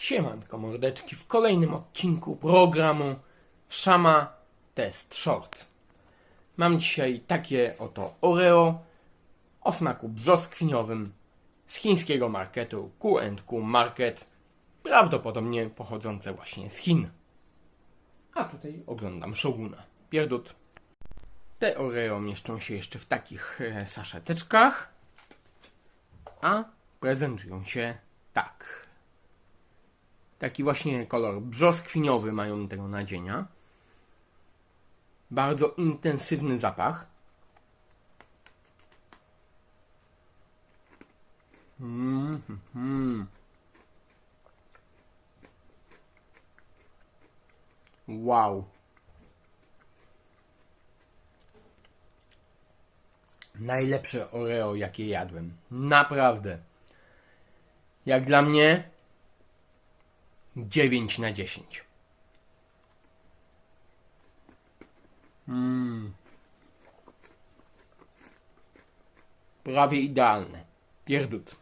Siemanko mordeczki w kolejnym odcinku programu Szama Test Short. Mam dzisiaj takie oto Oreo o smaku brzoskwiniowym z chińskiego marketu Q&Q Market, prawdopodobnie pochodzące właśnie z Chin. A tutaj oglądam Shoguna. Pierdut. Te Oreo mieszczą się jeszcze w takich e, saszeteczkach, a prezentują się. Taki właśnie kolor brzoskwiniowy mają tego nadzienia. Bardzo intensywny zapach. Mm, mm. Wow. Najlepsze Oreo, jakie jadłem. Naprawdę. Jak dla mnie 9 na 10. Mm. Prawie idealne. Pierdut.